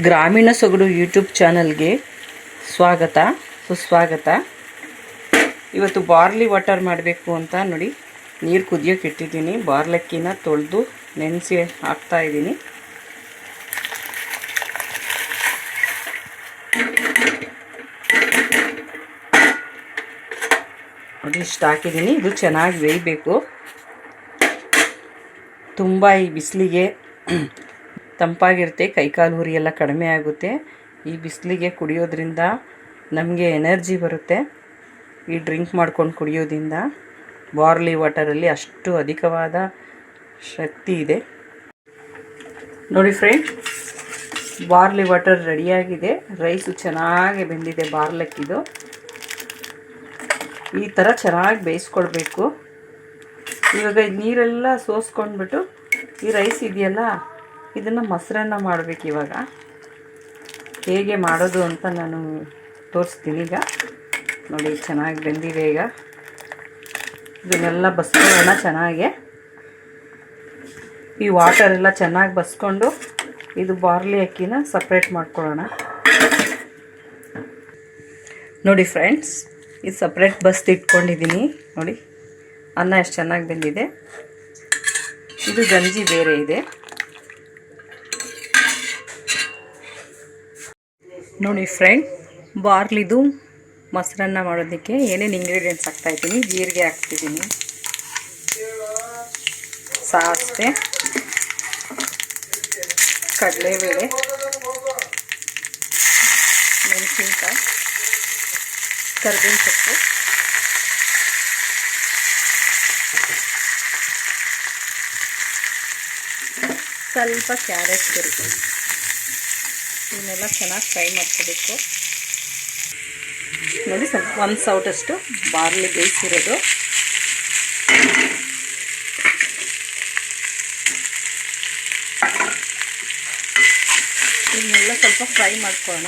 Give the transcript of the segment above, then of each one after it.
ಗ್ರಾಮೀಣ ಸೊಗಡು ಯೂಟ್ಯೂಬ್ ಚಾನಲ್ಗೆ ಸ್ವಾಗತ, ಸುಸ್ವಾಗತ. ಇವತ್ತು ಬಾರ್ಲಿ ವಾಟರ್ ಮಾಡಬೇಕು ಅಂತ ನೋಡಿ, ನೀರು ಕುದಿಯೋಕೆ ಇಟ್ಟಿದ್ದೀನಿ. ಬಾರ್ಲಕ್ಕಿನ ತೊಳೆದು ನೆನೆಸಿ ಹಾಕ್ತಾ ಇದ್ದೀನಿ. ನೋಡಿ, ಇಷ್ಟು ಹಾಕಿದ್ದೀನಿ. ಇದು ಚೆನ್ನಾಗಿ ಬೇಯಬೇಕು. ತುಂಬ ಈ ಬಿಸಿಲಿಗೆ ತಂಪಾಗಿರುತ್ತೆ, ಕೈಕಾಲು ಉರಿ ಎಲ್ಲ ಕಡಿಮೆ ಆಗುತ್ತೆ. ಈ ಬಿಸಿಲಿಗೆ ಕುಡಿಯೋದ್ರಿಂದ ನಮಗೆ ಎನರ್ಜಿ ಬರುತ್ತೆ. ಈ ಡ್ರಿಂಕ್ ಮಾಡ್ಕೊಂಡು ಕುಡಿಯೋದ್ರಿಂದ ಬಾರ್ಲಿ ವಾಟರಲ್ಲಿ ಅಷ್ಟು ಅಧಿಕವಾದ ಶಕ್ತಿ ಇದೆ. ನೋಡಿ ಫ್ರೆಂಡ್, ಬಾರ್ಲಿ ವಾಟರ್ ರೆಡಿಯಾಗಿದೆ. ರೈಸು ಚೆನ್ನಾಗಿ ಬೆಂದಿದೆ ಬಾರ್ಲಕ್ಕಿದು ಈ ಥರ ಚೆನ್ನಾಗಿ ಬೇಯಿಸ್ಕೊಳ್ಬೇಕು. ಇವಾಗ ನೀರೆಲ್ಲ ಸೋಸ್ಕೊಂಡ್ಬಿಟ್ಟು ಈ ರೈಸ್ ಇದೆಯಲ್ಲ ಇದನ್ನು ಮೊಸರನ್ನ ಮಾಡಬೇಕು ಇವಾಗ. ಹೇಗೆ ಮಾಡೋದು ಅಂತ ನಾನು ತೋರಿಸ್ತೀನಿ ಈಗ. ನೋಡಿ, ಚೆನ್ನಾಗಿ ಬೆಂದಿದೆ ಈಗ. ಇದನ್ನೆಲ್ಲ ಬಸ್ಕೊಳ್ಳೋಣ ಚೆನ್ನಾಗೆ. ಈ ವಾಟರ್ ಎಲ್ಲ ಚೆನ್ನಾಗಿ ಬಸ್ಕೊಂಡು ಇದು ಬಾರ್ಲಿ ಅಕ್ಕಿನ ಸಪ್ರೇಟ್ ಮಾಡ್ಕೊಳ್ಳೋಣ. ನೋಡಿ ಫ್ರೆಂಡ್ಸ್ ಇದು ಸಪ್ರೇಟ್ ಬಸ್ದು ಇಟ್ಕೊಂಡಿದ್ದೀನಿ. ನೋಡಿ, ಅನ್ನ ಎಷ್ಟು ಚೆನ್ನಾಗಿ ಬೆಂದಿದೆ. ಇದು ಗಂಜಿ ಬೇರೆ ಇದೆ. ನೋಡಿ ಫ್ರೆಂಡ್, ಬಾರ್ಲಿದು ಮೊಸರನ್ನ ಮಾಡೋದಕ್ಕೆ ಏನೇನು ಇಂಗ್ರೀಡಿಯೆಂಟ್ಸ್ ಹಾಕ್ತಾಯಿದ್ದೀನಿ ಜೀರಿಗೆ ಹಾಕ್ತಿದ್ದೀನಿ. ಸಾಸಿವೆ, ಕಡಲೆಬೇಳೆ, ಮೆಣಸಿನಕಾಯಿ ಕರ್ಬೇವಿನ ಸೊಪ್ಪು ಸ್ವಲ್ಪ ಕ್ಯಾರೆಟ್ ತುರಿ. ಇವನ್ನೆಲ್ಲ ಚೆನ್ನಾಗಿ ಫ್ರೈ ಮಾಡ್ಕೋಬೇಕು. ನೋಡಿ ಸ್ವಲ್ಪ ಒಂದು ಸೌಟಷ್ಟು ಬಾರ್ಲಿ ಬೇಯಿಸಿರೋದು ಇದನ್ನೆಲ್ಲ ಸ್ವಲ್ಪ ಫ್ರೈ ಮಾಡ್ಕೊಳ್ಳೋಣ.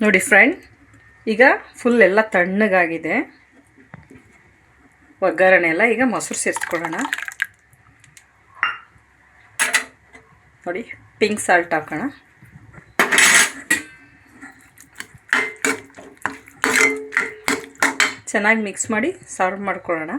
ನೋಡಿ ಫ್ರೆಂಡ್ ಈಗ ಫುಲ್ ಎಲ್ಲ ತಣ್ಣಗಾಗಿದೆ. ಒಗ್ಗರಣೆ ಎಲ್ಲ ಈಗ ಮೊಸರು ಸೇರಿಸ್ಕೊಳ್ಳೋಣ. ನೋಡಿ ಪಿಂಕ್ ಸಾಲ್ಟ್ ಹಾಕೋಣ. ಚೆನ್ನಾಗಿ ಮಿಕ್ಸ್ ಮಾಡಿ ಸರ್ವ್ ಮಾಡ್ಕೊಳ್ಳೋಣ.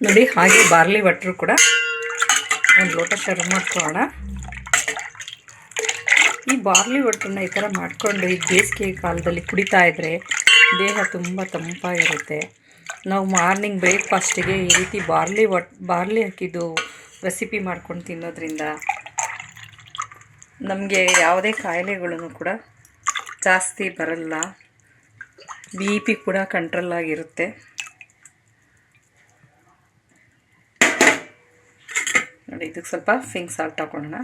ನೋಡಿ, ಹಾಗೆ ಬಾರ್ಲಿ ವಟ್ರು ಕೂಡ ಒಂದು ಲೋಟ ಸರ್ವ್ ಮಾಡ್ಕೊಳ್ಳೋಣ. ಈ ಬಾರ್ಲಿ ವಾಟ್ರನ್ನ ಈ ಥರ ಮಾಡಿಕೊಂಡು ಈ ಬೇಸಿಗೆ ಕಾಲದಲ್ಲಿ ಕುಡಿತಾ ಇದ್ದರೆ ದೇಹ ತುಂಬ ತಂಪಾಗಿರುತ್ತೆ. ನಾವು ಮಾರ್ನಿಂಗ್ ಬ್ರೇಕ್ಫಾಸ್ಟಿಗೆ ಈ ರೀತಿ ಬಾರ್ಲಿ ವಟ್, ಬಾರ್ಲಿ ಹಾಕಿದ್ದು ರೆಸಿಪಿ ಮಾಡ್ಕೊಂಡು ತಿನ್ನೋದ್ರಿಂದ ನಮಗೆ ಯಾವುದೇ ಕಾಯಿಲೆಗಳನ್ನು ಕೂಡ ಜಾಸ್ತಿ ಬರಲ್ಲ. ಬಿ ಪಿ ಕೂಡ ಕಂಟ್ರೋಲ್ ಆಗಿರುತ್ತೆ. ನೋಡಿ, ಇದಕ್ಕೆ ಸ್ವಲ್ಪ ಫಿಂಗ್ ಸಾಲ್ಟ್ ಹಾಕೊಳ್ಳೋಣ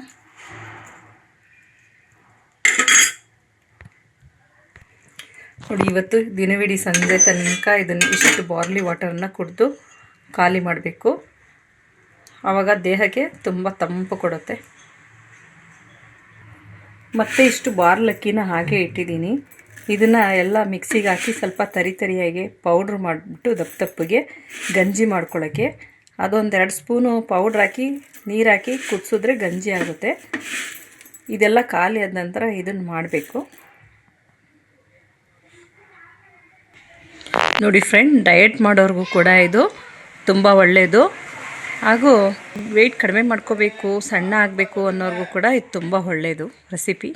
ನೋಡಿ, ಇವತ್ತು ದಿನವಿಡೀ ಸಂಜೆ ತನಕ ಇದನ್ನು ಇಷ್ಟು ಬಾರ್ಲಿ ವಾಟರನ್ನ ಕುಡಿದು ಖಾಲಿ ಮಾಡಬೇಕು. ಆವಾಗ ದೇಹಕ್ಕೆ ತುಂಬ ತಂಪು ಕೊಡುತ್ತೆ. ಮತ್ತೆ ಇಷ್ಟು ಬಾರ್ಲಕ್ಕಿನ ಹಾಗೆ ಇಟ್ಟಿದ್ದೀನಿ. ಇದನ್ನು ಎಲ್ಲ ಮಿಕ್ಸಿಗೆ ಹಾಕಿ ಸ್ವಲ್ಪ ತರಿ ತರಿಯಾಗಿ ಪೌಡ್ರ್ ಮಾಡಿಬಿಟ್ಟು ದಪ್ಪ ದಪ್ಪಗೆ ಗಂಜಿ ಮಾಡ್ಕೊಳ್ಳೋಕ್ಕೆ ಅದೊಂದೆರಡು ಸ್ಪೂನು ಪೌಡ್ರ್ ಹಾಕಿ, ನೀರು ಹಾಕಿ ಕುದಿಸಿದ್ರೆ ಗಂಜಿ ಆಗುತ್ತೆ. ಇದೆಲ್ಲ ಖಾಲಿ ಆದ ನಂತರ ಇದನ್ನು ಮಾಡಬೇಕು. ನೋಡಿ ಫ್ರೆಂಡ್ ಡಯಟ್ ಮಾಡೋರಿಗೂ ಕೂಡ ಇದು ತುಂಬ ಒಳ್ಳೆಯದು ಹಾಗೂ ವೆಯ್ಟ್ ಕಡಿಮೆ ಮಾಡ್ಕೋಬೇಕು, ಸಣ್ಣ ಆಗಬೇಕು ಅನ್ನೋರಿಗೂ ಕೂಡ ಇದು ತುಂಬ ಒಳ್ಳೆಯದು ರೆಸಿಪಿ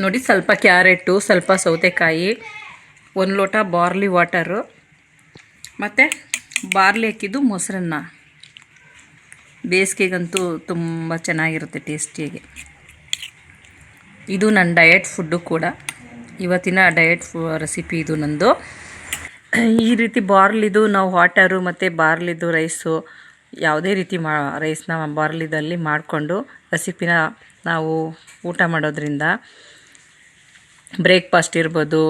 ನೋಡಿ ಸ್ವಲ್ಪ ಕ್ಯಾರೆಟು, ಸ್ವಲ್ಪ ಸೌತೆಕಾಯಿ, ಒಂದು ಲೋಟ ಬಾರ್ಲಿ ವಾಟರು, ಮತ್ತು ಬಾರ್ಲಿ ಹಾಕಿದ್ದು ಮೊಸರನ್ನ. ಬೇಸಿಗೆಗಂತೂ ತುಂಬ ಚೆನ್ನಾಗಿರುತ್ತೆ ಟೇಸ್ಟಿಯಾಗಿ. ಇದು ನನ್ನ ಡಯಟ್ ಫುಡ್ಡು ಕೂಡ. ಇವತ್ತಿನ ಡಯಟ್ ಫು, ರೆಸಿಪಿ ಇದು ನಂದು. ಈ ರೀತಿ ಬಾರ್ಲಿದು ನಾವು ವಾಟರು ಮತ್ತು ಬಾರ್ಲಿದು ರೈಸು, ಯಾವುದೇ ರೀತಿ ಮಾ, ರೈಸ್ನ ಬಾರ್ಲಿದಲ್ಲಿ ಮಾಡಿಕೊಂಡು ರೆಸಿಪಿನ ನಾವು ಊಟ ಮಾಡೋದ್ರಿಂದ ಬ್ರೇಕ್ಫಾಸ್ಟ್ ಇರ್ಬೋದು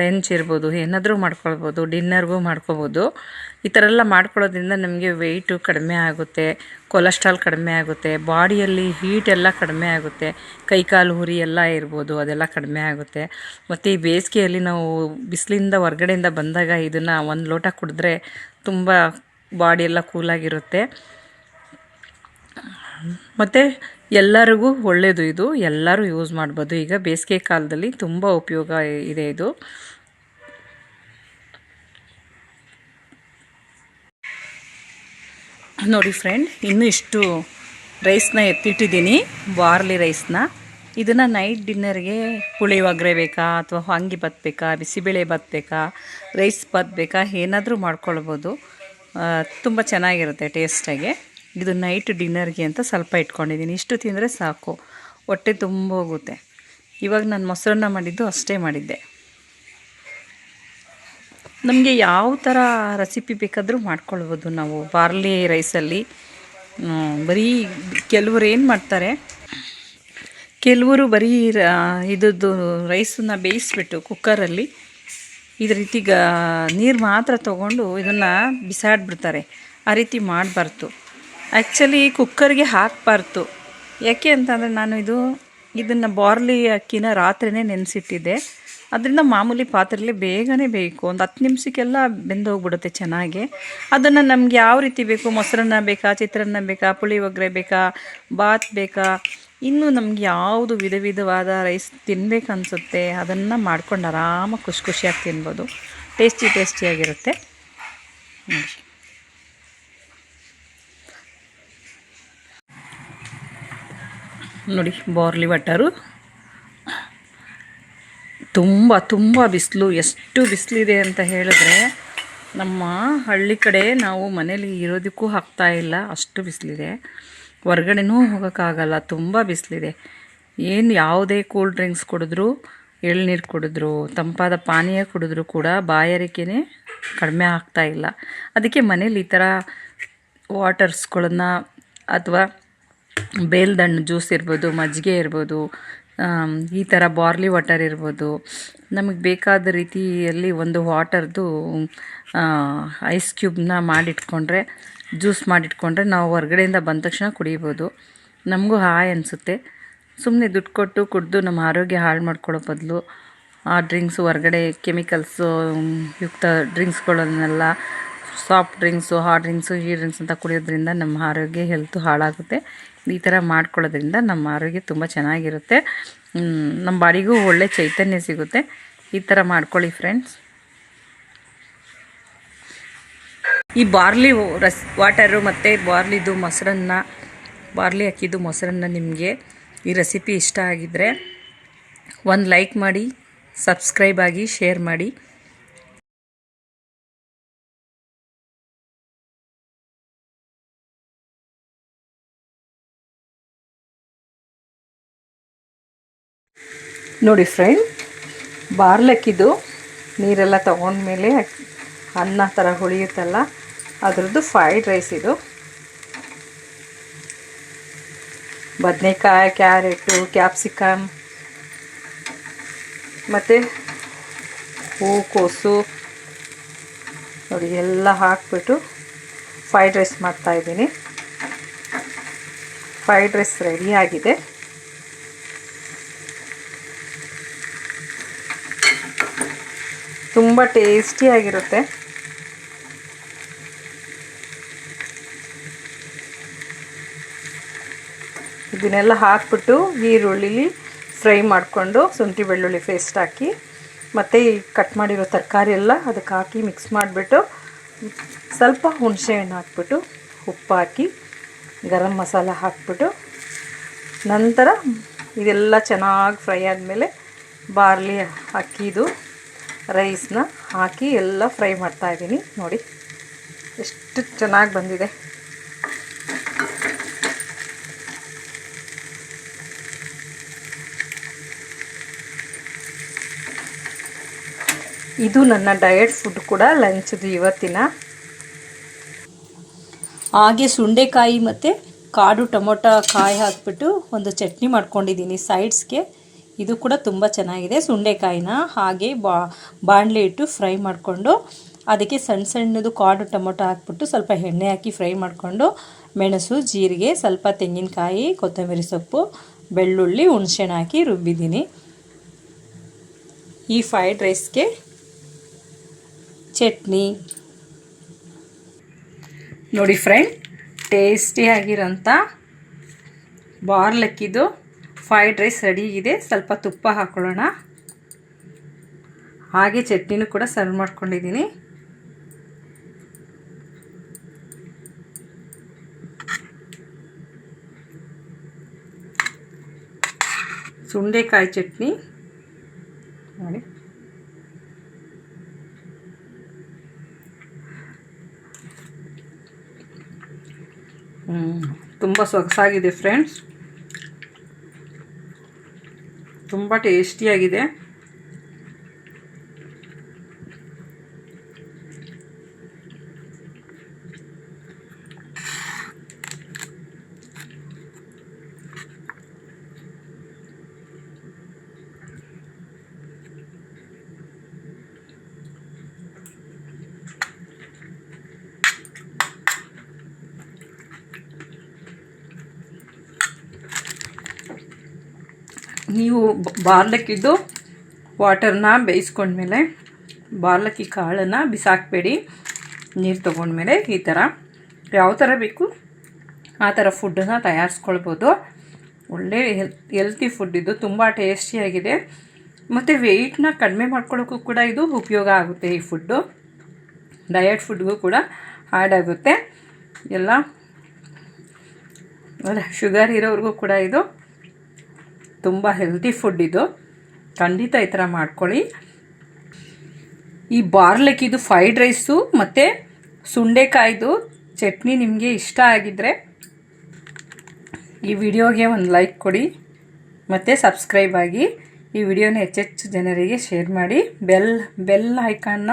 ಲಂಚ್ ಇರ್ಬೋದು, ಏನಾದರೂ ಮಾಡ್ಕೊಳ್ಬೋದು ಡಿನ್ನರ್ಗೂ ಮಾಡ್ಕೊಬೋದು. ಈ ಥರ ಎಲ್ಲ ಮಾಡ್ಕೊಳ್ಳೋದ್ರಿಂದ ನಮಗೆ ವೆಯ್ಟು ಕಡಿಮೆ ಆಗುತ್ತೆ ಕೊಲೆಸ್ಟ್ರಾಲ್ ಕಡಿಮೆ ಆಗುತ್ತೆ, ಬಾಡಿಯಲ್ಲಿ ಹೀಟ್ ಎಲ್ಲ ಕಡಿಮೆ ಆಗುತ್ತೆ, ಕೈಕಾಲು ಹುರಿ ಎಲ್ಲ ಇರ್ಬೋದು, ಅದೆಲ್ಲ ಕಡಿಮೆ ಆಗುತ್ತೆ. ಮತ್ತು ಈ ಬೇಸಿಗೆಯಲ್ಲಿ ನಾವು ಬಿಸಿಲಿಂದ ಹೊರ್ಗಡೆಯಿಂದ ಬಂದಾಗ ಇದನ್ನು ಒಂದು ಲೋಟ ಕುಡಿದ್ರೆ ತುಂಬ ಬಾಡಿ ಎಲ್ಲ ಕೂಲಾಗಿರುತ್ತೆ ಮತ್ತು ಎಲ್ಲರಿಗೂ ಒಳ್ಳೆಯದು ಇದು. ಎಲ್ಲರೂ ಯೂಸ್ ಮಾಡ್ಬೋದು. ಈಗ ಬೇಸಿಗೆ ಕಾಲದಲ್ಲಿ ತುಂಬ ಉಪಯೋಗ ಇದೆ ಇದು. ನೋಡಿ ಫ್ರೆಂಡ್ ಇನ್ನೂ ಇಷ್ಟು ರೈಸ್ನ ಎತ್ತಿಟ್ಟಿದ್ದೀನಿ. ಬಾರ್ಲಿ ರೈಸ್ನ ಇದನ್ನು ನೈಟ್ ಡಿನ್ನರ್ಗೆ ಪುಳಿಯೋಗರೆ ಬೇಕಾ ಅಥವಾ ಹಂಗಿ ಬತ್ತಬೇಕಾ ಬೇಕಾ, ಬಿಸಿಬೇಳೆ ಬಾತ್ ಬೇಕಾ ರೈಸ್ ಬಾತ್ ಬೇಕಾ, ಏನಾದರೂ ಮಾಡ್ಕೊಳ್ಬೋದು. ತುಂಬ ಚೆನ್ನಾಗಿರುತ್ತೆ ಟೇಸ್ಟಾಗಿ ಇದು ನೈಟ್ ಡಿನ್ನರ್ಗೆ ಅಂತ ಸ್ವಲ್ಪ ಇಟ್ಕೊಂಡಿದ್ದೀನಿ. ಇಷ್ಟು ತಿಂದರೆ ಸಾಕು. ಹೊಟ್ಟೆ ತುಂಬ ಹೋಗುತ್ತೆ. ಇವಾಗ ನಾನು ಮೊಸರನ್ನ ಮಾಡಿದ್ದು ಅಷ್ಟೇ ಮಾಡಿದ್ದೆ. ನಮಗೆ ಯಾವ ಥರ ರೆಸಿಪಿ ಬೇಕಾದರೂ ಮಾಡ್ಕೊಳ್ಬೋದು ನಾವು. ಬಾರ್ಲಿ ರೈಸಲ್ಲಿ ಬರೀ ಕೆಲವರು ಏನು ಮಾಡ್ತಾರೆ, ಕೆಲವರು ಬರೀ ಇದ್ದದ್ದು ರೈಸನ್ನ ಬೇಯಿಸ್ಬಿಟ್ಟು ಕುಕ್ಕರಲ್ಲಿ ಇದು ರೀತಿ ಗ, ನೀರು ಮಾತ್ರ ತಗೊಂಡು ಇದನ್ನು ಬಿಸಾಡ್ಬಿಡ್ತಾರೆ. ಆ ರೀತಿ ಮಾಡಬಾರ್ದು. ಆ್ಯಕ್ಚುಲಿ ಕುಕ್ಕರ್ಗೆ ಹಾಕಬಾರ್ದು. ಯಾಕೆ ಅಂತಂದರೆ ನಾನು ಇದು, ಇದನ್ನು ಬಾರ್ಲಿ ಅಕ್ಕಿನ ರಾತ್ರಿನೇ ನೆನೆಸಿಟ್ಟಿದ್ದೆ. ಅದರಿಂದ ಮಾಮೂಲಿ ಪಾತ್ರೆಯಲ್ಲಿ ಬೇಗನೆ ಬೇಕು. ಒಂದು ಹತ್ತು ನಿಮಿಷಕ್ಕೆಲ್ಲ ಬೆಂದೋಗ್ಬಿಡುತ್ತೆ ಚೆನ್ನಾಗಿ. ಅದನ್ನು ನಮ್ಗೆ ಯಾವ ರೀತಿ ಬೇಕು? ಮೊಸರನ್ನ ಬೇಕಾ? ಚಿತ್ರಾನ್ನ ಬೇಕಾ? ಪುಳಿಯೋಗರೆ ಬೇಕಾ? ಬಾತ್ ಬೇಕಾ? ಇನ್ನೂ ನಮ್ಗೆ ಯಾವುದು ವಿಧ ವಿಧವಾದ ರೈಸ್ ತಿನ್ಬೇಕು ಅನಿಸುತ್ತೆ, ಅದನ್ನು ಮಾಡ್ಕೊಂಡು ಆರಾಮಾಗಿ ಖುಷಿ ಖುಷಿಯಾಗಿ ತಿನ್ಬೋದು. ಟೇಸ್ಟಿ ಟೇಸ್ಟಿಯಾಗಿರುತ್ತೆ ನೋಡಿ, ಬಾರ್ಲಿ ವಾಟರು ತುಂಬ ತುಂಬ ಬಿಸಿಲು. ಎಷ್ಟು ಬಿಸಿಲಿದೆ ಅಂತ ಹೇಳಿದ್ರೆ ನಮ್ಮ ಹಳ್ಳಿ ಕಡೆ ನಾವು ಮನೇಲಿ ಇರೋದಕ್ಕೂ ಆಗ್ತಾ ಇಲ್ಲ. ಅಷ್ಟು ಬಿಸಿಲಿದೆ. ಹೊರ್ಗಡೆನೂ ಹೋಗೋಕ್ಕಾಗಲ್ಲ. ತುಂಬ ಬಿಸಿಲಿದೆ. ಏನು ಯಾವುದೇ ಕೂಲ್ ಡ್ರಿಂಕ್ಸ್ ಕುಡಿದ್ರೂ, ಎಳ್ನೀರು ಕುಡಿದ್ರು, ತಂಪಾದ ಪಾನೀಯ ಕುಡಿದ್ರೂ ಕೂಡ ಬಾಯಾರಿಕೆನೇ ಕಡಿಮೆ ಆಗ್ತಾ ಇಲ್ಲ. ಅದಕ್ಕೆ ಮನೇಲಿ ಈ ಥರ ವಾಟರ್ಸ್ಗಳನ್ನು ಅಥವಾ ಬೇಲ್ದಣ್ಣು ಜ್ಯೂಸ್ ಇರ್ಬೋದು, ಮಜ್ಜಿಗೆ ಇರ್ಬೋದು ಈ ಥರ ಬಾರ್ಲಿ ವಾಟರ್ ಇರ್ಬೋದು. ನಮಗೆ ಬೇಕಾದ ರೀತಿಯಲ್ಲಿ ಒಂದು ವಾಟರ್ದು ಐಸ್ ಕ್ಯೂಬ್ನ ಮಾಡಿಟ್ಕೊಂಡ್ರೆ, ಜ್ಯೂಸ್ ಮಾಡಿಟ್ಕೊಂಡ್ರೆ ನಾವು ಹೊರ್ಗಡೆಯಿಂದ ಬಂದ ತಕ್ಷಣ ಕುಡಿಬೋದು. ನಮಗೂ ಹಾಯ್ ಅನಿಸುತ್ತೆ. ಸುಮ್ಮನೆ ದುಡ್ಡು ಕೊಟ್ಟು ಕುಡಿದು ನಮ್ಮ ಆರೋಗ್ಯ ಹಾಳು ಮಾಡ್ಕೊಳ್ಳೋ ಬದಲು ಆ ಡ್ರಿಂಕ್ಸ್ ಹೊರಗಡೆ ಕೆಮಿಕಲ್ಸು, ಯುಕ್ತ ಡ್ರಿಂಕ್ಸ್ಗಳನ್ನೆಲ್ಲ ಸಾಫ್ಟ್ ಡ್ರಿಂಕ್ಸು ಹಾಟ್ ಡ್ರಿಂಕ್ಸು ಈ ಡ್ರಿಂಕ್ಸ್ ಅಂತ ಕುಡಿಯೋದ್ರಿಂದ ನಮ್ಮ ಆರೋಗ್ಯ ಹೆಲ್ತು ಹಾಳಾಗುತ್ತೆ. ಈ ಥರ ಮಾಡ್ಕೊಳ್ಳೋದ್ರಿಂದ ನಮ್ಮ ಆರೋಗ್ಯ ತುಂಬ ಚೆನ್ನಾಗಿರುತ್ತೆ. ನಮ್ಮ ಬಾಡಿಗೂ ಒಳ್ಳೆ ಚೈತನ್ಯ ಸಿಗುತ್ತೆ. ಈ ಥರ ಮಾಡ್ಕೊಳ್ಳಿ ಫ್ರೆಂಡ್ಸ್ ಈ ಬಾರ್ಲಿ ರಸ್ ವಾಟರು ಮತ್ತು ಬಾರ್ಲಿದು ಮೊಸರನ್ನ, ಬಾರ್ಲಿ ಅಕ್ಕಿದು ಮೊಸರನ್ನ ನಿಮಗೆ ಈ ರೆಸಿಪಿ ಇಷ್ಟ ಆಗಿದ್ದರೆ ಒಂದು ಲೈಕ್ ಮಾಡಿ ಸಬ್ಸ್ಕ್ರೈಬ್ ಆಗಿ ಶೇರ್ ಮಾಡಿ. ನೋಡಿ ಫ್ರೆಂಡ್, ಬಾರ್ಲಕ್ಕಿದು ನೀರೆಲ್ಲ ತೊಗೊಂಡ್ಮೇಲೆ ಅನ್ನ ಥರ ಹುಳಿಯುತ್ತಲ್ಲ, ಅದರದ್ದು ಫ್ರೈಡ್ ರೈಸ್ ಇದು. ಬದನೆಕಾಯಿ, ಕ್ಯಾರೆಟು, ಕ್ಯಾಪ್ಸಿಕಮ್, ಮತ್ತು ಹೂಕೋಸು ನೋಡಿ ಎಲ್ಲ ಹಾಕ್ಬಿಟ್ಟು ಫ್ರೈಡ್ ರೈಸ್ ಮಾಡ್ತಾಯಿದ್ದೀನಿ ಫ್ರೈಡ್ ರೈಸ್ ರೆಡಿಯಾಗಿದೆ ತುಂಬ ಟೇಸ್ಟಿಯಾಗಿರುತ್ತೆ ಇದನ್ನೆಲ್ಲ ಹಾಕ್ಬಿಟ್ಟು ಈರುಳ್ಳಿಲಿ ಫ್ರೈ ಮಾಡಿಕೊಂಡು ಶುಂಠಿ ಬೆಳ್ಳುಳ್ಳಿ ಪೇಸ್ಟ್ ಹಾಕಿ, ಮತ್ತು ಈ ಕಟ್ ಮಾಡಿರೋ ತರಕಾರಿ ಎಲ್ಲ ಅದಕ್ಕೆ ಹಾಕಿ ಮಿಕ್ಸ್ ಮಾಡಿಬಿಟ್ಟು ಸ್ವಲ್ಪ ಹುಣಸೆಹಣ್ಣು ಹಾಕ್ಬಿಟ್ಟು, ಉಪ್ಪು ಹಾಕಿ ಗರಂ ಮಸಾಲ ಹಾಕ್ಬಿಟ್ಟು, ನಂತರ ಇದೆಲ್ಲ ಚೆನ್ನಾಗಿ ಫ್ರೈ ಆದಮೇಲೆ ಬಾರ್ಲಿ ಅಕ್ಕಿದು ರೈಸ್ನ ಹಾಕಿ ಎಲ್ಲ ಫ್ರೈ ಮಾಡ್ತಾಯಿದ್ದೀನಿ ನೋಡಿ, ಎಷ್ಟು ಚೆನ್ನಾಗಿ ಬಂದಿದೆ. ಇದು ನನ್ನ ಡಯಟ್ ಫುಡ್ ಕೂಡ ಲಂಚ್ದು ಇವತ್ತಿನ. ಹಾಗೆ ಸುಂಡೆಕಾಯಿ ಮತ್ತು ಕಾಡು ಟೊಮೊಟೊ ಕಾಯಿ ಹಾಕ್ಬಿಟ್ಟು ಒಂದು ಚಟ್ನಿ ಮಾಡ್ಕೊಂಡಿದ್ದೀನಿ ಸೈಡ್ಸ್ಗೆ ಇದು ಕೂಡ ತುಂಬ ಚೆನ್ನಾಗಿದೆ. ಸುಂಡೆಕಾಯಿನ ಹಾಗೆ ಬಾಣಲೆ ಇಟ್ಟು ಫ್ರೈ ಮಾಡಿಕೊಂಡು, ಅದಕ್ಕೆ ಸಣ್ಣ ಸಣ್ಣದು ಕಾಡು ಟೊಮೊಟೊ ಹಾಕ್ಬಿಟ್ಟು ಸ್ವಲ್ಪ ಎಣ್ಣೆ ಹಾಕಿ ಫ್ರೈ ಮಾಡಿಕೊಂಡು, ಮೆಣಸು, ಜೀರಿಗೆ, ಸ್ವಲ್ಪ ತೆಂಗಿನಕಾಯಿ, ಕೊತ್ತಂಬರಿ ಸೊಪ್ಪು, ಬೆಳ್ಳುಳ್ಳಿ, ಹುಣಸೆಹಣ್ಣು ಹಾಕಿ ರುಬ್ಬಿದ್ದೀನಿ. ಈ ಫ್ರೈಡ್ ರೈಸ್ಗೆ ಚಟ್ನಿ. ನೋಡಿ ಫ್ರೆಂಡ್ ಟೇಸ್ಟಿಯಾಗಿರೋಂಥ ಬಾರ್ಲಕ್ಕಿದು ಫ್ರೈಡ್ ರೈಸ್ ರೆಡಿ ಇದೆ. ಸ್ವಲ್ಪ ತುಪ್ಪ ಹಾಕೊಳ್ಳೋಣ. ಹಾಗೆ ಚಟ್ನಿನೂ ಕೂಡ ಸರ್ವ್ ಮಾಡ್ಕೊಂಡಿದ್ದೀನಿ. ಸುಂಡೆಕಾಯಿ ಚಟ್ನಿ. ನೋಡಿ. ತುಂಬ ಸೊಗಸಾಗಿದೆ ಫ್ರೆಂಡ್ಸ್ ತುಂಬ ಟೇಸ್ಟಿಯಾಗಿದೆ ನೀವು ಬಾರ್ಲಕ್ಕಿದ್ದು ವಾಟರ್ನ ಬೇಯಿಸ್ಕೊಂಡ್ಮೇಲೆ ಬಾರ್ಲಕ್ಕಿ ಕಾಳನ್ನು ಬಿಸಾಕಬೇಡಿ, ನೀರು ತೊಗೊಂಡ್ಮೇಲೆ ಈ ಥರ ಯಾವ ಥರ ಬೇಕು, ಆ ಥರ ಫುಡ್ಡನ್ನು ತಯಾರಿಸ್ಕೊಳ್ಬೋದು. ಒಳ್ಳೆ ಹೆಲ್ ಹೆಲ್ತಿ ಫುಡ್ ಇದು, ತುಂಬ ಟೇಸ್ಟಿಯಾಗಿದೆ ಮತ್ತು ವೆಯ್ಟ್ನ ಕಡಿಮೆ ಮಾಡ್ಕೊಳ್ಳೋಕ್ಕೂ ಕೂಡ ಇದು ಉಪಯೋಗ ಆಗುತ್ತೆ ಈ ಫುಡ್ಡು ಡಯಟ್ ಫುಡ್ಗೂ ಕೂಡ ಆ್ಯಡ್ ಆಗುತ್ತೆ. ಎಲ್ಲ ಶುಗರ್ ಇರೋರಿಗೂ ಕೂಡ ಇದು ತುಂಬ ಹೆಲ್ದಿ ಫುಡ್ ಇದು. ಖಂಡಿತ ಈ ಥರ ಮಾಡ್ಕೊಳ್ಳಿ. ಈ ಬಾರ್ಲೆಕ್ಕಿದು ಫ್ರೈಡ್ ರೈಸು ಮತ್ತು ಸುಂಡೆಕಾಯ್ದು ಚಟ್ನಿ ನಿಮಗೆ ಇಷ್ಟ ಆಗಿದ್ದರೆ ಈ ವಿಡಿಯೋಗೆ ಒಂದು ಲೈಕ್ ಕೊಡಿ. ಮತ್ತು ಸಬ್ಸ್ಕ್ರೈಬ್ ಆಗಿ ಈ ವಿಡಿಯೋನ ಹೆಚ್ಚೆಚ್ಚು ಜನರಿಗೆ ಶೇರ್ ಮಾಡಿ. ಬೆಲ್ ಬೆಲ್ ಐಕಾನ್ನ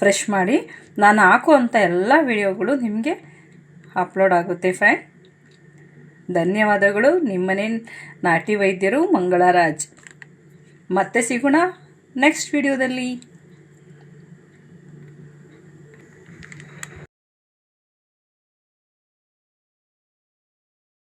ಫ್ರೆಶ್ ಮಾಡಿ. ನಾನು ಹಾಕುವಂಥ ಎಲ್ಲ ವಿಡಿಯೋಗಳು ನಿಮಗೆ ಅಪ್ಲೋಡ್ ಆಗುತ್ತೆ ಫ್ರೆಂಡ್ ಧನ್ಯವಾದಗಳು. ನಿಮ್ಮನೆ ನಾಟಿ ವೈದ್ಯರು ಮಂಗಳರಾಜ್. ಮತ್ತೆ ಸಿಗೋಣ ನೆಕ್ಸ್ಟ್ ವಿಡಿಯೋದಲ್ಲಿ